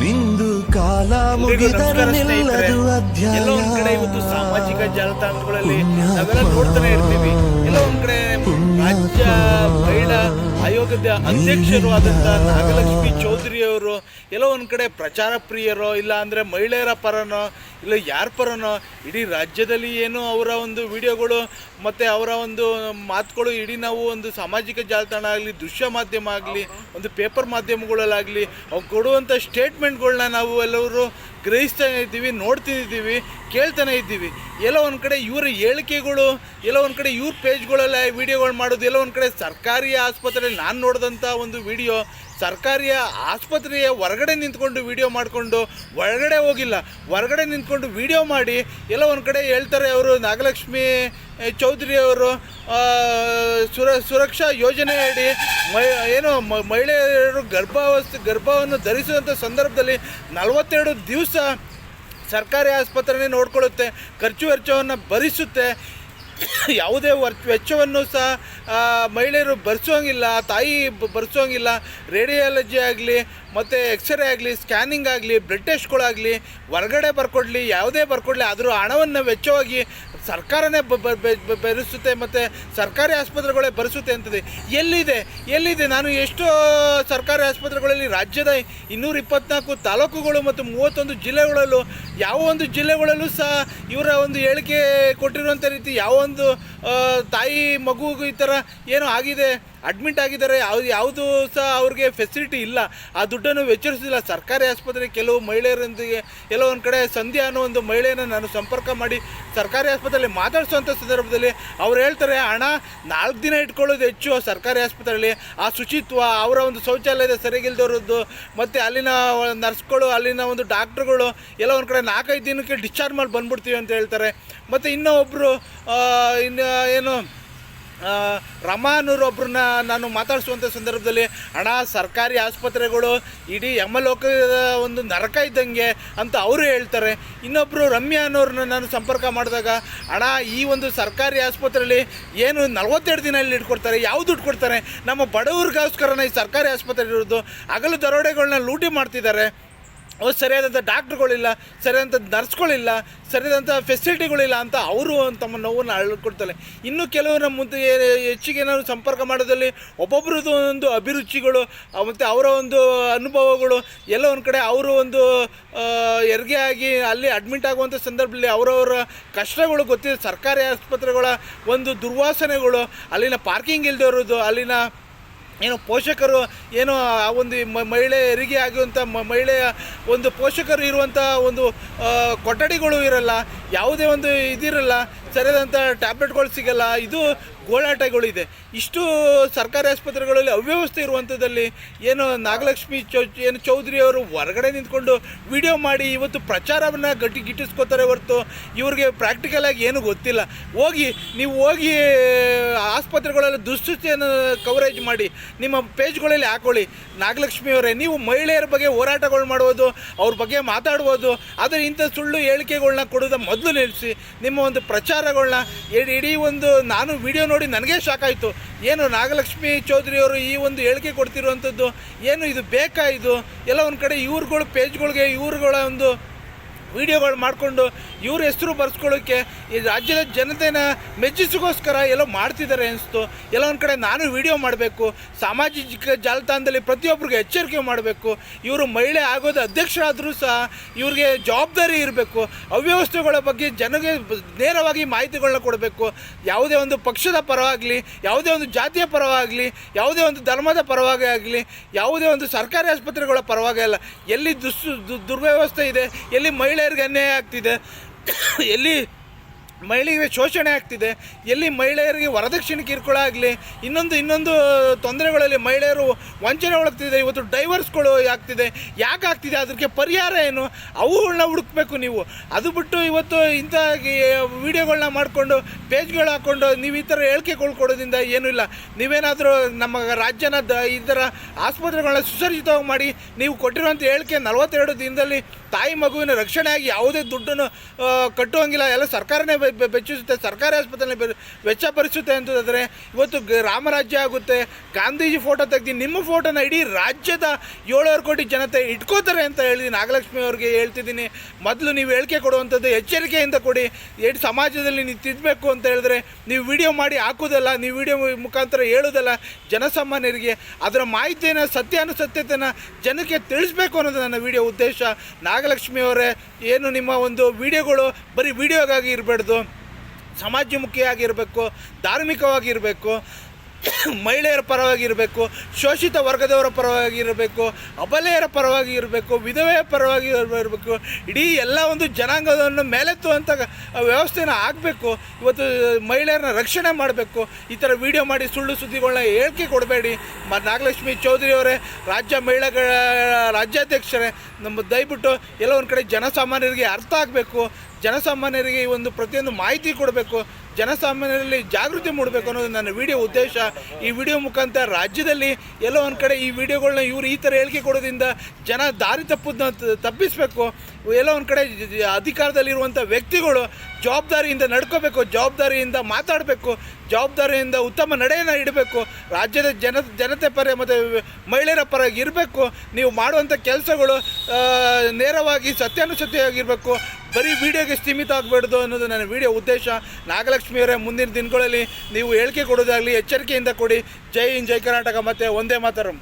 ನಿಂದು ಕಾಲ ಎಲ್ರಿಗೂ ಮುಗಿದರೆ ನಮಸ್ಕಾರ ಅಧ್ಯಾಯ. ಎಲ್ಲೋ ಒಂದ್ ಕಡೆ ಇವತ್ತು ಸಾಮಾಜಿಕ ಜಾಲತಾಣಗಳಲ್ಲಿ ನಾವೆಲ್ಲ ನೋಡ್ತಾನೆ ಇರ್ತೀವಿ. ಎಲ್ಲೋ ಒಂದ್ ಕಡೆ ರಾಜ್ಯ ಮಹಿಳಾ ಆಯೋಗದ ಅಧ್ಯಕ್ಷರು ಆದಂತ ನಾಗಲಕ್ಷ್ಮಿ ಚೌಧರಿ ಅವರು, ಎಲ್ಲ ಒಂದ್ ಕಡೆ ಪ್ರಚಾರ ಪ್ರಿಯರೋ, ಇಲ್ಲ ಅಂದ್ರೆ ಮಹಿಳೆಯರ ಪರನೋ, ಇಲ್ಲ ಯಾರ ಪರನೋ, ಇಡೀ ರಾಜ್ಯದಲ್ಲಿ ಏನು ಅವರ ಒಂದು ವಿಡಿಯೋಗಳು ಮತ್ತೆ ಅವರ ಒಂದು ಮಾತುಗಳು, ಇಡೀ ನಾವು ಒಂದು ಸಾಮಾಜಿಕ ಜಾಲತಾಣ ಆಗಲಿ, ದೃಶ್ಯ ಮಾಧ್ಯಮ ಆಗಲಿ, ಒಂದು ಪೇಪರ್ ಮಾಧ್ಯಮಗಳಲ್ಲಾಗಲಿ, ಅವ್ರು ಕೊಡುವಂಥ ಸ್ಟೇಟ್ಮೆಂಟ್ಗಳನ್ನ ನಾವು ಎಲ್ಲರೂ ಗ್ರಹಿಸ್ತಾನೆ ಇದ್ದೀವಿ ನೋಡ್ತಿದ್ದೀವಿ ಕೇಳ್ತಾನೆ ಇದ್ದೀವಿ. ಎಲ್ಲೋ ಒಂದು ಕಡೆ ಇವರ ಹೇಳಿಕೆಗಳು, ಎಲ್ಲೋ ಒಂದು ಕಡೆ ಇವ್ರ ಪೇಜ್ಗಳಲ್ಲೇ ವೀಡಿಯೋಗಳು ಮಾಡೋದು, ಎಲ್ಲೋ ಒಂದು ಕಡೆ ಸರ್ಕಾರಿ ಆಸ್ಪತ್ರೆಯಲ್ಲಿ ನಾನು ನೋಡಿದಂಥ ಒಂದು ವಿಡಿಯೋ ಸರ್ಕಾರಿ ಆಸ್ಪತ್ರೆಯ ಹೊರಗಡೆ ನಿಂತ್ಕೊಂಡು ವಿಡಿಯೋ ಮಾಡಿಕೊಂಡು ಒಳಗಡೆ ಹೋಗಿಲ್ಲ. ಹೊರಗಡೆ ನಿಂತ್ಕೊಂಡು ವಿಡಿಯೋ ಮಾಡಿ ಎಲ್ಲ ಒಂದು ಕಡೆ ಹೇಳ್ತಾರೆ ಅವರು ನಾಗಲಕ್ಷ್ಮಿ ಚೌಧರಿ ಅವರು ಸುರ, ಸುರಕ್ಷಾ ಯೋಜನೆ ಅಡಿ ಮೈ, ಏನು ಮಹಿಳೆಯರು ಗರ್ಭಾವಸ್ಥೆ, ಗರ್ಭವನ್ನು ಧರಿಸುವಂಥ ಸಂದರ್ಭದಲ್ಲಿ ನಲವತ್ತೆರಡು ದಿವಸ ಸರ್ಕಾರಿ ಆಸ್ಪತ್ರೆನೇ ನೋಡ್ಕೊಳ್ಳುತ್ತೆ, ಖರ್ಚು ವೆಚ್ಚವನ್ನು ಭರಿಸುತ್ತೆ. ಯಾವುದೇ ವರ್ಚ್ ವೆಚ್ಚವನ್ನು ಸಹ ಮಹಿಳೆಯರು ಭರಿಸೋಂಗಿಲ್ಲ ತಾಯಿ ಭರಿಸೋಂಗಿಲ್ಲ ರೇಡಿಯಾಲಜಿ ಆಗಲಿ, ಮತ್ತು ಎಕ್ಸ್ರೇ ಆಗಲಿ, ಸ್ಕ್ಯಾನಿಂಗ್ ಆಗಲಿ, ಬ್ಲಡ್ ಟೆಸ್ಟ್ಗಳಾಗಲಿ, ಹೊರಗಡೆ ಬರ್ಕೊಡ್ಲಿ, ಯಾವುದೇ ಬರ್ಕೊಡ್ಲಿ, ಆದರೂ ಹಣವನ್ನು ವೆಚ್ಚವಾಗಿ ಸರ್ಕಾರನೇ ಭರಿಸುತ್ತೆ ಮತ್ತು ಸರ್ಕಾರಿ ಆಸ್ಪತ್ರೆಗಳೇ ಭರಿಸುತ್ತೆ ಅಂತದೆ. ಎಲ್ಲಿದೆ? ಎಲ್ಲಿದೆ? ನಾನು ಎಷ್ಟೋ ಸರ್ಕಾರಿ ಆಸ್ಪತ್ರೆಗಳಲ್ಲಿ ರಾಜ್ಯದ ಇನ್ನೂರ ಇಪ್ಪತ್ನಾಲ್ಕು ತಾಲೂಕುಗಳು ಮತ್ತು ಮೂವತ್ತೊಂದು ಜಿಲ್ಲೆಗಳಲ್ಲೂ, ಯಾವ ಒಂದು ಜಿಲ್ಲೆಗಳಲ್ಲೂ ಸಹ ಇವರ ಒಂದು ಹೇಳಿಕೆ ಕೊಟ್ಟಿರುವಂಥ ರೀತಿ ಯಾವ ಒಂದು ತಾಯಿ ಮಗು ಈ ಥರ ಏನೋ ಆಗಿದೆ ಅಡ್ಮಿಟ್ ಆಗಿದ್ದಾರೆ, ಅವ್ರು ಯಾವುದು ಸಹ ಅವ್ರಿಗೆ ಫೆಸಿಲಿಟಿ ಇಲ್ಲ. ಆ ದುಡ್ಡನ್ನು ವೆಚ್ಚರಿಸಿಲ್ಲ ಸರ್ಕಾರಿ ಆಸ್ಪತ್ರೆ ಕೆಲವು ಮಹಿಳೆಯರೊಂದಿಗೆ ಕೆಲವೊಂದು ಕಡೆ ಸಂಧ್ಯಾ ಅನ್ನೋ ಒಂದು ಮಹಿಳೆಯನ್ನು ನಾನು ಸಂಪರ್ಕ ಮಾಡಿ ಸರ್ಕಾರಿ ಆಸ್ಪತ್ರೆಯಲ್ಲಿ ಮಾತಾಡಿಸುವಂಥ ಸಂದರ್ಭದಲ್ಲಿ ಅವ್ರು ಹೇಳ್ತಾರೆ ಹಣ ನಾಲ್ಕು ದಿನ ಇಟ್ಕೊಳ್ಳೋದು ಹೆಚ್ಚು ಸರ್ಕಾರಿ ಆಸ್ಪತ್ರೆಯಲ್ಲಿ. ಆ ಶುಚಿತ್ವ ಅವರ ಒಂದು ಶೌಚಾಲಯದ ಸರಿಗಿಲ್ದವ್ರದ್ದು ಮತ್ತು ಅಲ್ಲಿನ ನರ್ಸ್ಗಳು, ಅಲ್ಲಿನ ಒಂದು ಡಾಕ್ಟ್ರುಗಳು, ಎಲ್ಲ ಒಂದು ಕಡೆ ನಾಲ್ಕೈದು ದಿನಕ್ಕೆ ಡಿಸ್ಚಾರ್ಜ್ ಮಾಡಿ ಬಂದ್ಬಿಡ್ತೀವಿ ಅಂತ ಹೇಳ್ತಾರೆ. ಮತ್ತು ಇನ್ನೂ ಒಬ್ಬರು ಇನ್ನು ಏನು ರಮಾನೂರೊಬ್ಬರನ್ನ ನಾನು ಮಾತಾಡಿಸುವಂಥ ಸಂದರ್ಭದಲ್ಲಿ ಹಣ ಸರ್ಕಾರಿ ಆಸ್ಪತ್ರೆಗಳು ಇಡೀ ಯಮಲೋಕದ ಒಂದು ನರಕ ಇದ್ದಂಗೆ ಅಂತ ಅವರು ಹೇಳ್ತಾರೆ. ಇನ್ನೊಬ್ಬರು ರಮ್ಯಾ ಅನ್ನೋರನ್ನ ನಾನು ಸಂಪರ್ಕ ಮಾಡಿದಾಗ ಹಣ ಈ ಒಂದು ಸರ್ಕಾರಿ ಆಸ್ಪತ್ರೆಯಲ್ಲಿ ಏನು ನಲವತ್ತೆರಡು ದಿನ ಇಲ್ಲಿ ಇಟ್ಕೊಡ್ತಾರೆ ಯಾವ ದುಡ್ಡು ಕೊಡ್ತಾರೆ ನಮ್ಮ ಬಡವ್ರಿಗೋಸ್ಕರನೇ ಈ ಸರ್ಕಾರಿ ಆಸ್ಪತ್ರೆ ಇರೋದು, ಹಗಲು ದರೋಡೆಗಳನ್ನ ಲೂಟಿ ಮಾಡ್ತಿದ್ದಾರೆ. ಸರಿಯಾದಂಥ ಡಾಕ್ಟ್ರುಗಳಿಲ್ಲ, ಸರಿಯಾದಂಥ ನರ್ಸ್ಗಳಿಲ್ಲ, ಸರಿಯಾದಂಥ ಫೆಸಿಲಿಟಿಗಳಿಲ್ಲ ಅಂತ ಅವರು ತಮ್ಮ ನೋವನ್ನು ಅಳ್ಕೊಡ್ತಾರೆ. ಇನ್ನು ಕೆಲವರ ಮುಂದೆ ಏ- ಹೆಚ್ಚಿಗೆ ಏನಾದ್ರು ಸಂಪರ್ಕ ಮಾಡೋದ್ರಲ್ಲಿ ಒಬ್ಬೊಬ್ಬರದ್ದು ಒಂದು ಅಭಿರುಚಿಗಳು ಮತ್ತು ಅವರ ಒಂದು ಅನುಭವಗಳು, ಎಲ್ಲ ಒಂದು ಕಡೆ ಅವರು ಒಂದು ಹೆರಿಗೆ ಆಗಿ ಅಲ್ಲಿ ಅಡ್ಮಿಟ್ ಆಗುವಂಥ ಸಂದರ್ಭದಲ್ಲಿ ಅವರವರ ಕಷ್ಟಗಳು ಗೊತ್ತಿದೆ. ಸರ್ಕಾರಿ ಆಸ್ಪತ್ರೆಗಳ ಒಂದು ದುರ್ವಾಸನೆಗಳು, ಅಲ್ಲಿನ ಪಾರ್ಕಿಂಗ್ ಇಲ್ಲದೆ ಇರೋದು, ಅಲ್ಲಿನ ಏನು ಪೋಷಕರು ಏನು ಆ ಒಂದು ಮಹಿಳೆ ಹೆರಿಗೆ ಆಗುವಂಥ ಮಹಿಳೆಯ ಒಂದು ಪೋಷಕರು ಇರುವಂಥ ಒಂದು ಕೊಠಡಿಗಳು ಇರಲ್ಲ, ಯಾವುದೇ ಒಂದು ಇದಿರಲ್ಲ ಸರಿಯಾದಂಥ ಟ್ಯಾಬ್ಲೆಟ್ಗಳು ಸಿಗಲ್ಲ, ಇದು ಗೋಳಾಟಗಳಿದೆ. ಇಷ್ಟು ಸರ್ಕಾರಿ ಆಸ್ಪತ್ರೆಗಳಲ್ಲಿ ಅವ್ಯವಸ್ಥೆ ಇರುವಂಥದ್ದಲ್ಲಿ ಏನು ನಾಗಲಕ್ಷ್ಮಿ ಚೌ ಏನು ಚೌಧರಿ ಅವರು ಹೊರಗಡೆ ನಿಂತ್ಕೊಂಡು ವಿಡಿಯೋ ಮಾಡಿ ಇವತ್ತು ಪ್ರಚಾರವನ್ನು ಗಟ್ಟಿ ಗಿಟ್ಟಿಸ್ಕೋತಾರೆ ಹೊರತು ಇವ್ರಿಗೆ ಪ್ರಾಕ್ಟಿಕಲಾಗಿ ಏನು ಗೊತ್ತಿಲ್ಲ. ಹೋಗಿ, ನೀವು ಹೋಗಿ ಆಸ್ಪತ್ರೆಗಳಲ್ಲಿ ದುಸ್ಥಿತಿಯನ್ನು ಕವರೇಜ್ ಮಾಡಿ, ನಿಮ್ಮ ಪೇಜ್ಗಳಲ್ಲಿ ಹಾಕೊಳ್ಳಿ. ನಾಗಲಕ್ಷ್ಮಿ ಅವರೇ, ನೀವು ಮಹಿಳೆಯರ ಬಗ್ಗೆ ಹೋರಾಟಗಳು ಮಾಡುವುದು, ಅವ್ರ ಬಗ್ಗೆ ಮಾತಾಡ್ಬೋದು ಆದರೆ ಇಂಥ ಸುಳ್ಳು ಹೇಳಿಕೆಗಳನ್ನ ಕೊಡೋದ ಮೊದಲು ನಿಲ್ಲಿಸಿ. ನಿಮ್ಮ ಒಂದು ಪ್ರಚಾರಗಳನ್ನ ಇಡೀ ಒಂದು ನಾನು ವಿಡಿಯೋ ನೋಡಿ ನನಗೆ ಶಾಕ್ ಆಯಿತು. ಏನು ನಾಗಲಕ್ಷ್ಮಿ ಚೌಧರಿ ಅವರು ಈ ಒಂದು ಹೇಳಿಕೆ ಕೊಡ್ತಿರುವಂಥದ್ದು? ಏನು ಇದು ಬೇಕಾ ಇದು? ಎಲ್ಲ ಒಂದು ಕಡೆ ಇವ್ರುಗಳ ಪೇಜ್ಗಳಿಗೆ ಇವ್ರುಗಳ ಒಂದು ವಿಡಿಯೋಗಳು ಮಾಡಿಕೊಂಡು ಇವ್ರ ಹೆಸರು ಬರ್ಸ್ಕೊಳ್ಳೋಕ್ಕೆ ಈ ರಾಜ್ಯದ ಜನತೆನ ಮೆಚ್ಚಿಸೋಗೋಸ್ಕರ ಎಲ್ಲೋ ಮಾಡ್ತಿದ್ದಾರೆ ಅನಿಸ್ತು. ಎಲ್ಲ ಒಂದು ಕಡೆ ನಾನು ವಿಡಿಯೋ ಮಾಡಬೇಕು, ಸಾಮಾಜಿಕ ಜಾಲತಾಣದಲ್ಲಿ ಪ್ರತಿಯೊಬ್ಬರಿಗೂ ಎಚ್ಚರಿಕೆ ಮಾಡಬೇಕು, ಇವರು ಮಹಿಳೆ ಆಗೋದು ಅಧ್ಯಕ್ಷರಾದರೂ ಸಹ ಇವ್ರಿಗೆ ಜವಾಬ್ದಾರಿ ಇರಬೇಕು, ಅವ್ಯವಸ್ಥೆಗಳ ಬಗ್ಗೆ ಜನಗೆ ನೇರವಾಗಿ ಮಾಹಿತಿಗಳನ್ನ ಕೊಡಬೇಕು. ಯಾವುದೇ ಒಂದು ಪಕ್ಷದ ಪರವಾಗಲಿ, ಯಾವುದೇ ಒಂದು ಜಾತಿಯ ಪರವಾಗಲಿ, ಯಾವುದೇ ಒಂದು ಧರ್ಮದ ಪರವಾಗಿ ಆಗಲಿ, ಯಾವುದೇ ಒಂದು ಸರ್ಕಾರಿ ಆಸ್ಪತ್ರೆಗಳ ಪರವಾಗಿ ಅಲ್ಲ. ಎಲ್ಲಿ ದುಸ್ ದುರ್ವ್ಯವಸ್ಥೆ ಇದೆ, ಎಲ್ಲಿ ಮಹಿಳೆಯರಿಗೆ ಅನ್ಯಾಯ ಆಗ್ತಿದೆ. ಎಲ್ಲಿ ಮಹಿಳೆಗೆ ಶೋಷಣೆ ಆಗ್ತಿದೆ, ಎಲ್ಲಿ ಮಹಿಳೆಯರಿಗೆ ವರದಕ್ಷಿಣೆ ಕಿರುಕುಳ ಆಗಲಿ, ಇನ್ನೊಂದು ಇನ್ನೊಂದು ತೊಂದರೆಗಳಲ್ಲಿ ಮಹಿಳೆಯರು ವಂಚನೆ ಒಳಗ್ತಿದೆ ಇವತ್ತು ಡೈವರ್ಸ್ಗಳು ಆಗ್ತಿದೆ. ಯಾಕೆ ಆಗ್ತಿದೆ? ಅದಕ್ಕೆ ಪರಿಹಾರ ಏನು? ಅವುಗಳನ್ನ ಹುಡುಕ್ಬೇಕು ನೀವು. ಅದು ಬಿಟ್ಟು ಇವತ್ತು ಇಂಥ ವಿಡಿಯೋಗಳನ್ನ ಮಾಡಿಕೊಂಡು, ಪೇಜ್ಗಳು ಹಾಕ್ಕೊಂಡು ನೀವು ಈ ಥರ ಹೇಳಿಕೆಗಳು ಕೊಡೋದ್ರಿಂದ ಏನೂ ಇಲ್ಲ. ನೀವೇನಾದರೂ ನಮ್ಮ ರಾಜ್ಯನ ದ ಈ ಥರ ಆಸ್ಪತ್ರೆಗಳನ್ನ ಸುಸರ್ಜಿತವಾಗಿ ಮಾಡಿ, ನೀವು ಕೊಟ್ಟಿರುವಂಥ ಹೇಳಿಕೆ ನಲವತ್ತೆರಡು ದಿನದಲ್ಲಿ ತಾಯಿ ಮಗುವಿನ ರಕ್ಷಣೆ ಆಗಿ ಯಾವುದೇ ದುಡ್ಡನ್ನು ಕಟ್ಟುವಂಗಿಲ್ಲ. ಎಲ್ಲ ಸರ್ಕಾರನೇ ಬೆಚ್ಚಿಸುತ್ತೆ. ಸರ್ಕಾರಿ ಆಸ್ಪತ್ರೆ ಬೆ- ವೆಚ್ಚ ಭರಿಸುತ್ತೆ ಅಂತಂದರೆ ಇವತ್ತು ರಾಮರಾಜ್ಯ ಆಗುತ್ತೆ. ಗಾಂಧೀಜಿ ಫೋಟೋ ತೆಗ್ದು, ನಿಮ್ಮ ಫೋಟೋನ ಇಡೀ ರಾಜ್ಯದ ಏಳುವರೆ ಕೋಟಿ ಜನತೆ ಇಟ್ಕೋತಾರೆ ಅಂತ ಹೇಳಿ ನಾಗಲಕ್ಷ್ಮಿ ಅವರಿಗೆ ಹೇಳ್ತಿದ್ದೀನಿ. ಮೊದಲು ನೀವು ಹೇಳಿಕೆ ಕೊಡುವಂಥದ್ದು ಎಚ್ಚರಿಕೆಯಿಂದ ಕೊಡಿ. ಎಷ್ಟು ಸಮಾಜದಲ್ಲಿ ನೀವು ತಿದ್ದಬೇಕು ಅಂತ ಹೇಳಿದ್ರೆ ನೀವು ವಿಡಿಯೋ ಮಾಡಿ ಹಾಕೋದಲ್ಲ ನೀವು ವಿಡಿಯೋ ಮುಖಾಂತರ ಹೇಳೋದಲ್ಲ ಜನಸಾಮಾನ್ಯರಿಗೆ. ಅದರ ಮಾಹಿತಿಯನ್ನು, ಸತ್ಯಾನುಸತ್ಯತೆಯನ್ನು ಜನಕ್ಕೆ ತಿಳಿಸ್ಬೇಕು ಅನ್ನೋದು ನನ್ನ ವಿಡಿಯೋ ಉದ್ದೇಶ. ನಾಗಲಕ್ಷ್ಮಿ ಅವರೇ ಏನು ನಿಮ್ಮ ಒಂದು ವಿಡಿಯೋಗಳು ಬರೀ ವಿಡಿಯೋಗಾಗಿ ಇರಬಾರ್ದು ಸಮಾಜಮುಖಿಯಾಗಿರಬೇಕು ಧಾರ್ಮಿಕವಾಗಿರಬೇಕು ಮಹಿಳೆಯರ ಪರವಾಗಿ ಇರಬೇಕು, ಶೋಷಿತ ವರ್ಗದವರ ಪರವಾಗಿ ಇರಬೇಕು, ಅಬಲೆಯರ ಪರವಾಗಿ ಇರಬೇಕು, ವಿಧವೆಯ ಪರವಾಗಿ ಇರಬೇಕು, ಇಡೀ ಎಲ್ಲ ಒಂದು ಜನಾಂಗವನ್ನು ಮೇಲೆತ್ತುವಂಥ ವ್ಯವಸ್ಥೆನ ಆಗಬೇಕು. ಇವತ್ತು ಮಹಿಳೆಯರನ್ನ ರಕ್ಷಣೆ ಮಾಡಬೇಕು. ಈ ಥರ ವಿಡಿಯೋ ಮಾಡಿ ಸುಳ್ಳು ಸುದ್ದಿಗಳನ್ನ ಹೇಳಿಕೆ ಕೊಡಬೇಡಿ. ಮ ನಾಗಲಕ್ಷ್ಮಿ ಚೌಧರಿ ಅವರೇ, ರಾಜ್ಯ ಮಹಿಳೆಗಳ ರಾಜ್ಯಾಧ್ಯಕ್ಷರೇ, ನಮ್ಮ ದಯವಿಟ್ಟು ಎಲ್ಲ ಒಂದು ಕಡೆ ಜನಸಾಮಾನ್ಯರಿಗೆ ಅರ್ಥ ಆಗಬೇಕು. ಜನಸಾಮಾನ್ಯರಿಗೆ ಈ ಒಂದು ಪ್ರತಿಯೊಂದು ಮಾಹಿತಿ ಕೊಡಬೇಕು. ಜನಸಾಮಾನ್ಯರಲ್ಲಿ ಜಾಗೃತಿ ಮೂಡಬೇಕು ಅನ್ನೋದು ನನ್ನ ವಿಡಿಯೋ ಉದ್ದೇಶ. ಈ ವಿಡಿಯೋ ಮುಖಾಂತರ ರಾಜ್ಯದಲ್ಲಿ ಎಲ್ಲೋ ಒಂದು ಕಡೆ ಈ ವಿಡಿಯೋಗಳನ್ನ ಇವರು ಈ ಥರ ಹೇಳಿಕೆ ಕೊಡೋದ್ರಿಂದ ಜನ ದಾರಿ ತಪ್ಪದನ್ನ ತಪ್ಪಿಸಬೇಕು. ಎಲ್ಲೋ ಒಂದು ಕಡೆ ಅಧಿಕಾರದಲ್ಲಿರುವಂಥ ವ್ಯಕ್ತಿಗಳು ಜವಾಬ್ದಾರಿಯಿಂದ ನಡ್ಕೋಬೇಕು, ಜವಾಬ್ದಾರಿಯಿಂದ ಮಾತಾಡಬೇಕು, ಜವಾಬ್ದಾರಿಯಿಂದ ಉತ್ತಮ ನಡೆಯನ್ನು ಇಡಬೇಕು. ರಾಜ್ಯದ ಜನ, ಜನತೆ ಪರ ಮತ್ತು ಮಹಿಳೆಯರ ಪರವಾಗಿ ಇರಬೇಕು. ನೀವು ಮಾಡುವಂಥ ಕೆಲಸಗಳು ನೇರವಾಗಿ ಸತ್ಯಾನುಸತ್ಯವಾಗಿರಬೇಕು. ಬರೀ ವಿಡಿಯೋಗೆ ಸೀಮಿತ ಆಗಬಾರ್ದು ಅನ್ನೋದು ನನ್ನ ವಿಡಿಯೋ ಉದ್ದೇಶ. ನಾಗಲಕ್ಷ್ಮಿಯವರೇ ಮುಂದಿನ ದಿನಗಳಲ್ಲಿ ನೀವು ಹೇಳಿಕೆ ಕೊಡೋದಾಗಲಿ ಎಚ್ಚರಿಕೆಯಿಂದ ಕೊಡಿ. ಜೈ ಹಿಂದ್, ಜೈ ಕರ್ನಾಟಕ. ಮತ್ತು ಒಂದೇ ಮಾತರಂ.